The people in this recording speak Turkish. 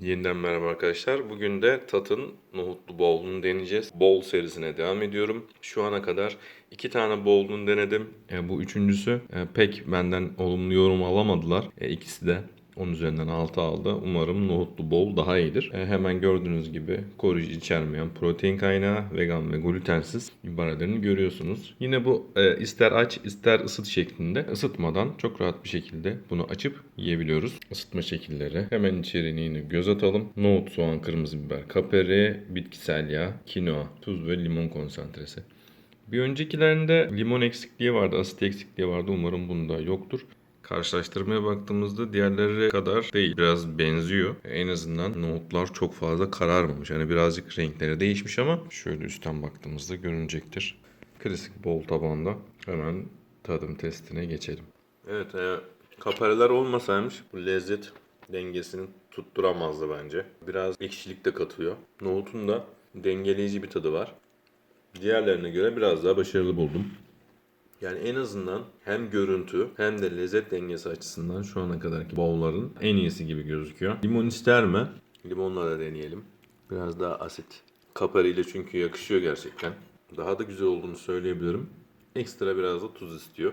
Yeniden merhaba arkadaşlar. Bugün de Tat'ın nohutlu bowl'unu deneyeceğiz. Bowl serisine devam ediyorum. Şu ana kadar iki tane bowl'unu denedim. E, bu üçüncüsü e, pek benden olumlu yorum alamadılar. E, ikisi de 10 üzerinden 6 aldı. Umarım nohutlu bowl daha iyidir. E, hemen gördüğünüz gibi koruyucu içermeyen protein kaynağı, vegan ve glutensiz ibarelerini görüyorsunuz. Yine bu e, ister aç ister ısıt şeklinde ısıtmadan çok rahat bir şekilde bunu açıp yiyebiliyoruz. Isıtma şekilleri. Hemen içeriğini yine göz atalım. Nohut, soğan, kırmızı biber, kaperi, bitkisel yağ, kinoa, tuz ve limon konsantresi. Bir öncekilerinde limon eksikliği vardı, asit eksikliği vardı. Umarım bunda yoktur. Karşılaştırmaya baktığımızda diğerleri kadar değil. Biraz benziyor. En azından nohutlar çok fazla kararmamış. Yani birazcık renkleri değişmiş ama şöyle üstten baktığımızda görünecektir. Klasik bol tabanda hemen tadım testine geçelim. Evet, e, kapareler olmasaymış bu lezzet dengesini tutturamazdı bence. Biraz ekşilik de katıyor. Nohutun da dengeleyici bir tadı var. Diğerlerine göre biraz daha başarılı buldum. Yani en azından hem görüntü hem de lezzet dengesi açısından şu ana kadarki bowl'ların en iyisi gibi gözüküyor. Limon ister mi? Limonla da deneyelim. Biraz daha asit. Kapariyle çünkü yakışıyor gerçekten. Daha da güzel olduğunu söyleyebilirim. Ekstra biraz da tuz istiyor.